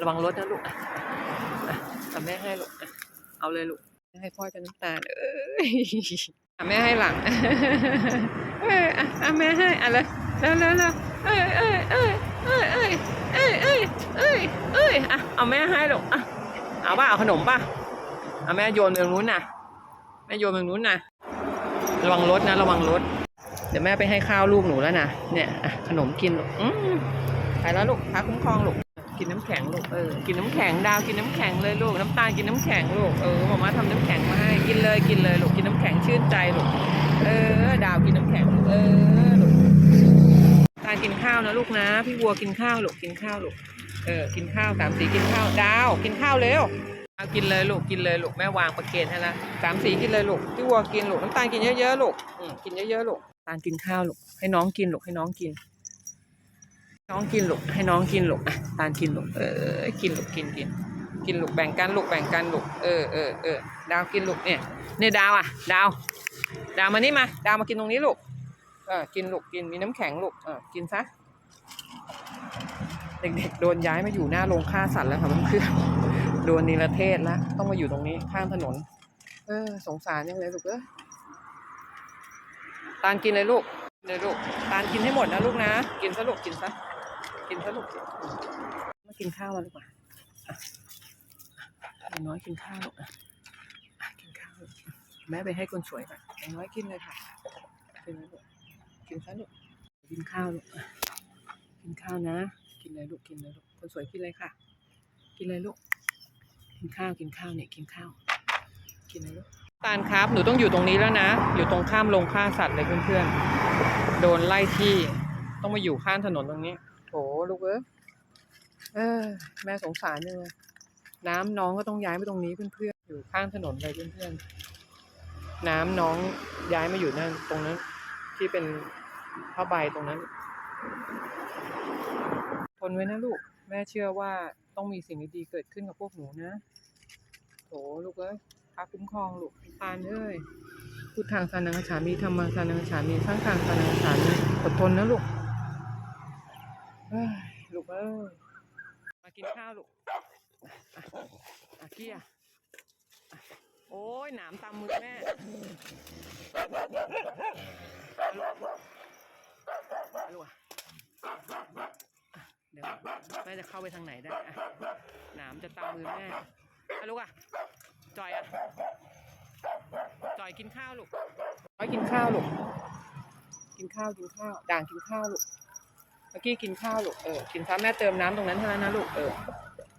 ระวังรถนะลูกอะแม่ให้ลูกอะเอาเลยลูก ให้พ่อจะน้ำตาลเอ้ยอะแม่ให้หลังเอ้ยอะอะแม่ให้อะเลยเร็วเร็วเร็วเอ้ยเอ้ยเอ้ยเอ้ยเอ้ยเอ้ยเอ้ยเอ้ยเอ้ยอะเอาแม่ให้ลูกอะเอาป่ะเอาขนมป่ะเอาแม่โยนไปตรงนู้นน่ะ แม่โยนไปตรงนู้นน่ะ ระวังรถนะ ระวังรถ เดี๋ยวแม่ไปให้ข้าวลูกหนูแล้วนะเนี่ยอะขนมกินลูกอืมไปแล้วลูกพาคุ้มครองลูก กินน้ำแข็งลูกเออกินน้ำแข็งดาวกินน้ำแข็งเลยลูกน้ำตาลกินน้ำแข็งลูกเออหมอมาทำน้ำแข็งมาให้กินเลยกินเลยลูกกินน้ำแข็งชื่นใจลูกเออ ดาวกินน้ำแข็งลูกเออลูกตาลกินข้าวนะลูกนะ พี่วัวกินข้าวลูกกินข้าวลูกเออกินข้าวสามสีกินข้าวดาวกินข้าวเร็วเอากินเลยลูกกินเลยลูกแม่วางประเคนให้ละสามสีกินเลยลูกพี่วัวกินลูกน้ำตาลกินเยอะๆลูกอืมกินเยอะๆลูกตาลกินข้าวลูกให้น้องกินลูกให้น้องกิน น้องกินลูกให้น้องกินลูกอะตาลกินลูกเออกินลูกกินกินกินลูกแบ่งกันลูกแบ่งกันลูกเออเออเออดาวกินลูกเนี่ยเนี่ยดาวอะ ดาว ดาวมานี่มาดาวมากินตรงนี้ลูกเออกินลูกกินมีน้ำแข็งลูกเออกินซะเด็กๆโดนย้ายมาอยู่หน้าโรงฆ่าสัตว์แล้วค่ะเพื่อนโดนนิรเทศแล้วต้องมาอยู่ตรงนี้ข้างถนน เออ สงสารยังเลยลูกเออตาลกินเลยลูกเลยลูกตาลกินให้หมดนะลูกนะ กินซะลูกกินซะ กินซะลูกมากินข้าวมาลูกมาอะไอ้น้อยกินข้าวลูกอะกินข้าวแม่ไปให้คนสวยก่อนไอ้น้อยกินเลยค่ะกินเลยลูกกินซะลูกกินข้าวลูกกินข้าวนะ กินเลยลูกกินเลยลูกคนสวยกินเลยค่ะ กินเลยลูกกินข้าวกินข้าวเนี่ยกินข้าว กินเลยลูกตาลครับ หนูต้องอยู่ตรงนี้แล้วนะ อยู่ตรงข้ามโรงฆ่าสัตว์เลยเพื่อนๆ โดนไล่ที่ ต้องมาอยู่ข้างถนนตรงนี้ ลูกเอ้ยเออ แม่สงสารเลยน้ำน้องก็ต้องย้ายมาตรงนี้เพื่อนๆอยู่ข้างถนนเลยเพื่อนๆน้ำน้องย้ายมาอยู่นั่นตรงนั้น ที่เป็นผ้าใบตรงนั้นทนไว้นะลูก แม่เชื่อว่าต้องมีสิ่งดีๆเกิดขึ้นกับพวกหนูนะโถลูกเอ้ยพาคุ้มครองลูกตาลเอ้ยพูดทางสานังฉามีธรรมังสานังฉามีสร้างทางสานังฉามีอดทนนะลูก ลูกเอ้ยมากินข้าวลูกอะอะกี้อะอะโอ้ยหนามตามมือแม่เอาลูกเอาลูกอะอะเดี๋ยวแม่จะเข้าไปทางไหนได้อะหนามจะตามมือแม่เอาลูกอะจอยอะจอยกินข้าวลูกจอยกินข้าวลูก กินข้าวกินข้าวด่างกินข้าวลูกเมื่อกี้กินข้าวลูกเออกินซะแม่เติมน้ำตรงนั้นเท่านั้นนะลูกเออ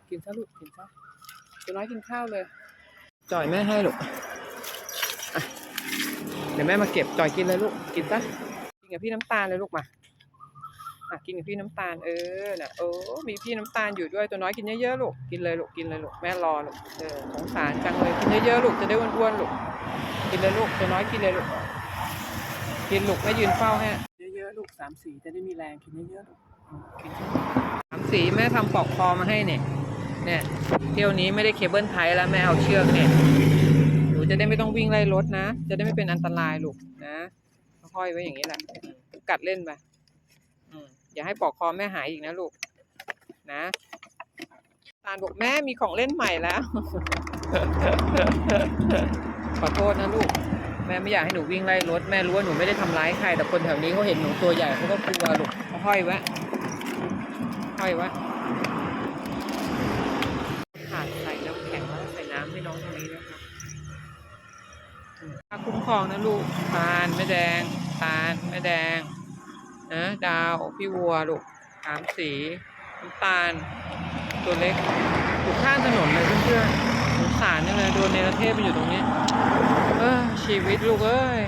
กินซะลูกกินซะตัวน้อยกินข้าวเลยจอยแม่ให้ลูกอะเดี๋ยวแม่มาเก็บจอยกินเลยลูกกินซะกินกับพี่น้ำตาลเลยลูกมาอะกินกับพี่น้ำตาลเออน่ะเออมีพี่น้ำตาลอยู่ด้วยตัวน้อยกินเยอะๆลูกกินเลยลูกกินเลยลูกแม่รอลูกเออสงสารจังเลยกินเยอะๆลูกจะได้อ้วนๆลูกกินเลยลูกตัวน้อยกินเลยลูกกินลูกแม่ยืนเฝ้าให้เยอะๆ ลูกสามสีจะได้มีแรงกินเยอะๆลูกกินสามสีแม่ทำปลอกคอมาให้เนี่ยเนี่ยเที่ยวนี้ไม่ได้เคเบิลไทยแล้วแม่เอาเชือกเนี่ยหนูจะได้ไม่ต้องวิ่งไล่รถนะ จะได้ไม่เป็นอันตรายลูกนะห้อยไว้อย่างนี้แหละกัดเล่นไปอย่าให้ปลอกคอแม่หายอีกนะลูก นะตาลบอกแม่มีของเล่นใหม่แล้ว ขอโทษนะลูก แม่ไม่อยากให้หนูวิ่งไล่รถแม่รู้ว่าหนูไม่ได้ทำร้ายใครแต่คนแถวนี้เขาเห็นหนูตัวใหญ่เขาก็กลัวลูกเขาห้อยไว้ห้อยไว้ขาดใส่น้ำแข็งแล้วใส่น้ำให้น้องตรงนี้นะครับอืมถ้าคุ้มครองนะลูกตาลแม่แดงตาลแม่แดงนะดาวพี่วัวลูกสามสีน้ำตาล ตัวเล็กอยู่ข้างถนนเลยเพื่อนๆสงสารจังเลยโดนเนรเทศไปอยู่ตรงนี้ เออชีวิตลูกเอ้ย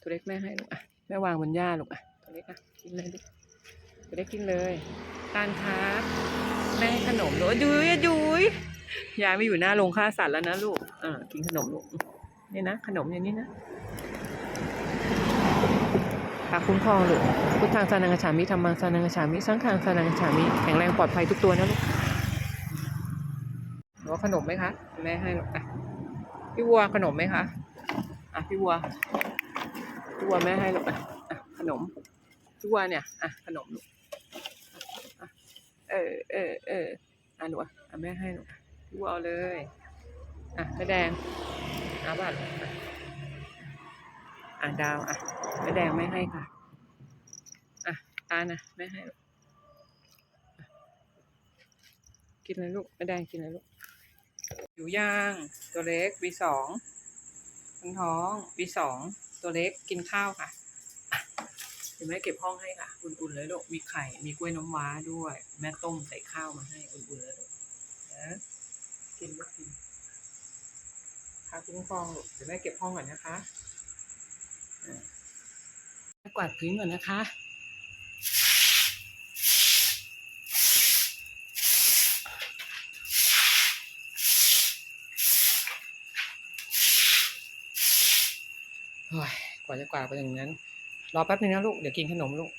ตัวเล็กแม่ให้ลูกอะแม่วางบนหญ้าลูกอะตัวเล็กอะกินเลยลูกตัวเล็กกินเลยตาลครับแม่ขนมลูกดุยดุยยายไม่อยู่หน้าโรงฆ่าสัตว์แล้วนะลูกอ่ากินขนมลูกนี่นะขนมอย่างนี้นะพาคุ้มครองลูกพุทธังสานังกฉามิธรรมังสานังกฉามิสังฆังสานังกฉามิแข็งแรงปลอดภัยทุกตัวนะลูกหนูเอาขนมไหมคะแม่ให้ลูกอะ พี่วัวขนมไหมคะ อะพี่วัว พี่วัวแม่ให้ลูกอะอะขนม พี่วัวเนี่ย อะขนมลูกเออเออเอออะหนูอะแม่ให้หนูดูเอาเลย อะแม่แดงอาบัตรอะดาวอะแม่แดงไม่ให้ค่ะ อะตานะแม่ให้ลูกินเลยลูกแม่แดงกินเลยลูก อยู่ย่าง ตัวเล็กวีสองคนท้องวีสองตัวเล็กกินข้าวค่ะเดี๋ยวแม่เก็บห้องให้ค่ะ อุ่นๆเลยลูกมีไข่ มีกล้วยน้ำว้าด้วย แม่ต้มใส่ข้าวมาให้อุ่นๆเลยลูกนะกินลูกกินค่ะคุ้มครองลูกเดี๋ยวแม่เก็บห้องก่อนนะคะกวาดพื้นก่อนนะคะ กว่าจะกวาดไปอย่างนั้น รอแป๊บนึงนะลูก เดี๋ยวกินขนมลูก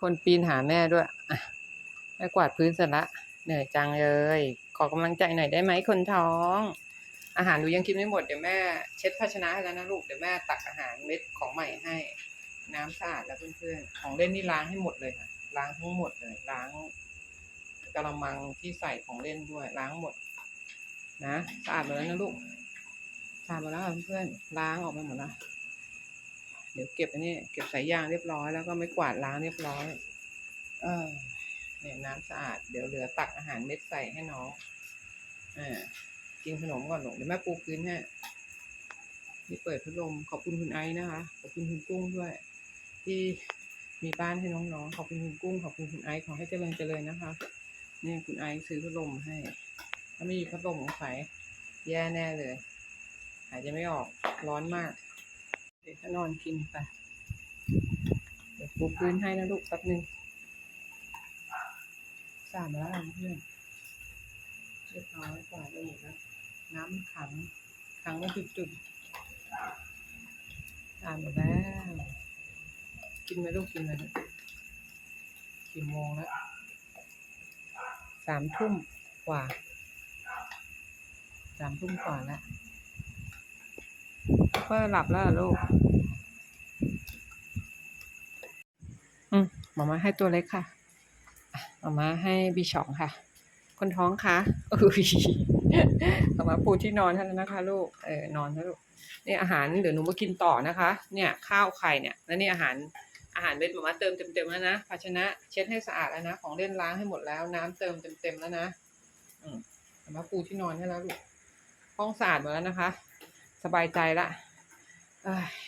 คนปีนหาแม่ด้วยอะแม่กวาดพื้นเสร็จละเหนื่อยจังเลย ขอกำลังใจหน่อยได้ไหมคนท้อง อาหารหนูยังกินไม่หมด เดี๋ยวแม่เช็ดภาชนะให้แล้วนะลูก เดี๋ยวแม่ตักอาหารเม็ดของใหม่ให้ น้ำสะอาดแล้วเพื่อนๆ ของเล่นนี่ล้างให้หมดเลยค่ะ ล้างทั้งหมดเลย ล้างกระมังที่ใส่ของเล่นด้วย ล้างหมด นะ สะอาดหมดแล้วนะลูก สะอาดหมดแล้วเพื่อนๆ ล้างออกไปหมดแล้ว เดี๋ยวเก็บอันนี้เก็บสายยางเรียบร้อยแล้วก็ไม่กวาดล้างเรียบร้อย เออเนี่ยน้ำสะอาดเดี๋ยวเหลือตักอาหารเม็ดใส่ให้น้องอ่ากินขนมก่อนหนูเดี๋ยวแม่ปูพื้นให้นี่เปิดพัดลมขอบคุณคุณไอซ์นะคะ ขอบคุณคุณกุ้งด้วย ที่มีบ้านให้น้องๆขอบคุณคุณกุ้งขอบคุณคุณไอซ์ขอให้เจริญเจริญนะคะเนี่ยคุณไอซ์ซื้อพัดลมให้ ถ้าไม่มีพัดลมของใส่แย่แน่เลยหายใจไม่ออกร้อนมาก เดี๋ยวจะนอนกินไปเดี๋ยวปูพื้นให้นะลูกแป๊บนึงสามแล้วเพื่อนเรียบร้อยกว่าดไปหมดแล้วน้ำขังขังไว้จุดๆทานหมดแล้ว กินไหมลูกกินไหมลูกกี่โมงแล้วสามทุ่มกว่าสามทุ่มกว่าแล้ว เพื่อหลับแล้วลูก อืมหมามาให้ตัวเล็กค่ะอะหมามาให้บีชองค่ะ คนท้องคะอุ้ยเอามาปูที่นอนท่านแล้วนะคะ ลูก เออนอนนะลูก นี่อาหารเดี๋ยวหนูมากินต่อนะคะ เนี่ย ข้าวไข่เนี่ย แล้วนี่อาหารอาหารเม็ดหมามาเติมเต็มๆแล้วนะ ภาชนะเช็ดให้สะอาดแล้วนะ ของเล่นล้างให้หมดแล้ว น้ำเติมเต็มๆแล้วนะ อืมเอามาปูที่นอนให้แล้วลูกห้องสะอาดหมดแล้วนะคะ สบายใจละ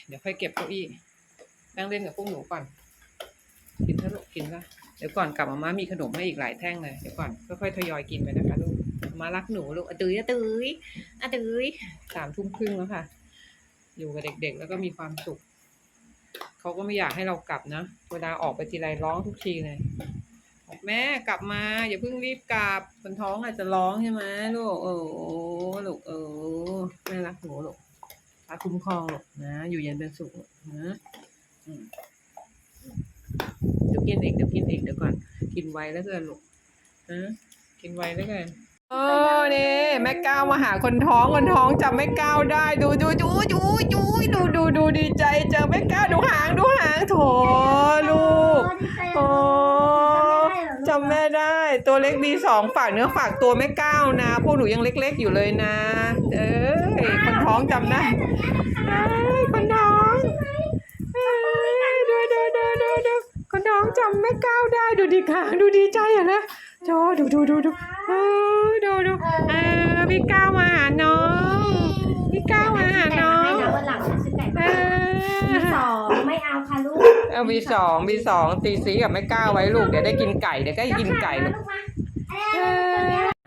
เดี๋ยวค่อยเก็บเก้าอี้นั่งเล่นกับพวกหนูก่อน กินซะลูกกินซะเดี๋ยวก่อนกลับมาม่ามีขนมให้อีกหลายแท่งเลยเดี๋ยวก่อนค่อยๆทยอยกินไปนะคะลูกมารักหนูลูกอตื้ยอตื้ยอตื้ยสามทุ่มครึ่งแล้วค่ะ อยู่กับเด็กๆ แล้วก็มีความสุขเขาก็ไม่อยากให้เรากลับนะ เวลาออกไปทีไรร้องทุกทีเลยแม่กลับมาอย่าเพิ่งรีบกลับคนท้องอาจจะร้องใช่ไหมลูกเออลูกเออแม่รักหนูลูก รักคุ้มครองลูกนะ อยู่เย็นเป็นสุขลูกนะอืมเดี๋ยวกินอีกเดี๋ยวกินอีกเดี๋ยวก่อน กินไวแล้วเกินลูกนะกินไวแล้วเกินโอ้นี่แม่ก้าวมาหาคนท้องคนท้องจำแม่ก้าวได้ ดูดูดูดูดูดูดูดูดีใจเจอแม่ก้าวดูหางดูหางโถลูกโอ้จำแม่ได้ตัวเล็กดีสองฝากเนื้อฝากตัวแม่ก้าวนะ พวกหนูยังเล็กๆอยู่เลยนะ เอ้ย คนท้องจำได้เอ้ยคนท้องเอ้ยดูดูดูดูดูคนน้องจำแม่ก้าวได้ ดูดีค่ะดูดีใจอะนะจอดูดูดูดูเออดูดูเออพี่ก้าวมาหาน้องพี่ก้าวมาหาน้องให้นะวันหลังฉันซื้อไก่เอมาอสองไม่เอาค่ะลูกเอาวีสองวีสองตีสีกับแม่ก้าวไว้ลูกเดี๋ยวได้กินไก่เดี๋ยวก็ได้กินไก่ลูกมาเออ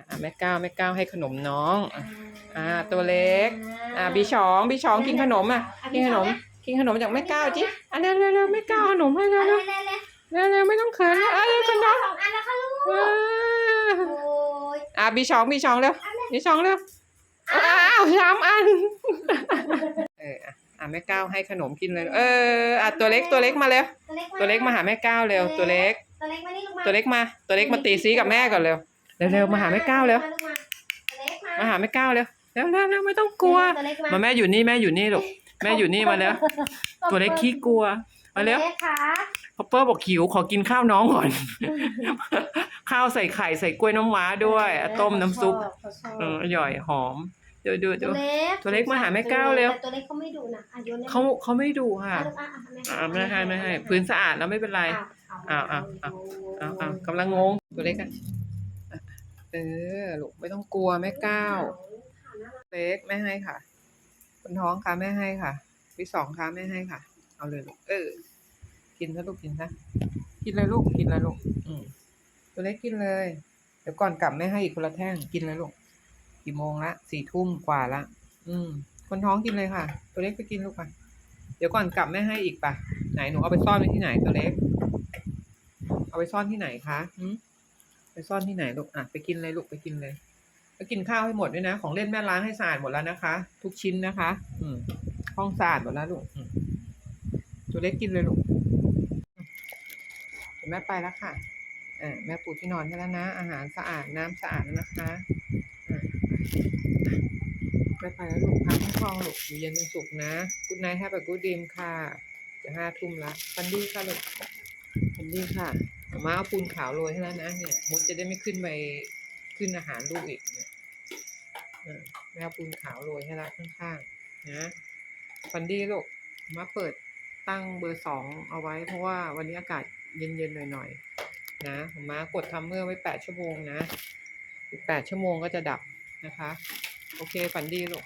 อะแม่ก้าวแม่ก้าวให้ขนมน้อง อะอ่าตัวเล็ก อ่าบีสองบีสองกินขนมอะกินขนม กินขนมจากแม่ก้าวจิอะเร็วเร็วเร็วแม่ก้าวเอาขนมให้เร็วเร็เร็ววเร็วเร็วเร็วเร็วไม่ต้องเขินนะเอ้ยคนน้องสองอันแล้วค่ะลูกเออโอ้ยอะบีสองบีสองเร็วบีสองเร็วอ้าวสามอันเอออะอะแม่ก้าวให้ขนมกินเลย เอออะตัวเล็กตัวเล็กมาเร็วตัวเล็กมาหาแม่ก้าวเร็วตัวเล็ก ตัวเล็กมานี่ลูกมาตัวเล็กมาตัวเล็กมาตีซีกับแม่ก่อนเร็วเร็วเร็วมาหาแม่ก้าวเร็วตัวเล็กมาหาแม่ก้าวเร็วเร็วเร็วเร็วไม่ต้องกลัว ตัวเล็กมาแม่อยู่นี่แม่อยู่นี่ลูกแม่อยู่นี่มาแล้ว ตัวเล็กขี้กลัว มาเร็วตัวเล็กค่ะพอปเปอร์บอกหิวขอกินข้าวน้องก่อน ข้าวใส่ไข่ใส่กล้วยน้ำว้าด้วยอะต้มน้ำซุปเขาชอบเอออร่อยหอมดูดูตัดูวเล็กตัวเล็กมาหาแม่ก้าวเร็ว แต่ตัวเล็กเขาไม่ดูนะอะโยนได้ไหมเขาเขาไม่ดูค่ะอะลูกอะอะอ่าไม่ให้ไม่ให้พื้นสะอาดแล้วไม่เป็นไร อะอะอะอ่าอ่ากำลังงงตัวเล็กอะอะเออลูกไม่ต้องกลัวแม่ก้าว เล็กแม่ให้ค่ะคนท้องค่ะแม่ให้ค่ะวิสองค่ะแม่ให้ค่ะ เอาเลยลูกเออ กินซะลูกกินซะกินเลยลูกกินเลยลูกอืมตัวเล็กกินเลย เดี๋ยวก่อนกลับแม่ให้อีกคนละแท่งกินเลยลูกกี่โมงละสี่ทุ่มกว่าละอืม คนท้องกินเลยค่ะ ตัวเล็กไปกินลูกไปเดี๋ยวก่อนกลับแม่ให้อีกปะไหนหนูเอาไปซ่อนไว้ที่ไหนตัวเล็ก เอาไปซ่อนที่ไหนคะหืมไปซ่อนที่ไหนลูกอะไปกินเลยลูกไปกินเลย กินข้าวให้หมดด้วยนะ ของเล่นแม่ล้างให้สะอาดหมดแล้วนะคะ ทุกชิ้นนะคะ อืมห้องสะอาดหมดแล้วลูกตัวเล็กกินเลยลูกแม่ไปแล้วค่ะอแม่ปูที่นอนให้แล้วนะ อาหารสะอาดน้ำสะอาดแล้วนะคะแม่ไปแล้วลูกพักให้คลองลูกอยู่เย็นเป็นสุขนะกุดนท์แฮปปี้กูดดีมค่ะ จะห้าทุ่มละฟันดี้ค่ะลูกสวัสดีค่ะมาม่าเอาปูนขาวโรยให้แล้วนะเนี่ยมดจะได้ไม่ขึ้นไป ขึ้นอาหารลูกอีกเนี่ยแม่ปูนขาวโรยให้ละข้างๆนะฟันดี้ลูกมาเปิดตั้งเบอร์สองเอาไว้ เพราะว่าวันนี้อากาศเย็นๆหน่อยๆนะผมมากดทัมเมอร์ไว้แปดชั่วโมงนะอีกแปดชั่วโมงก็จะดับนะคะ โอเคฝันดีลูก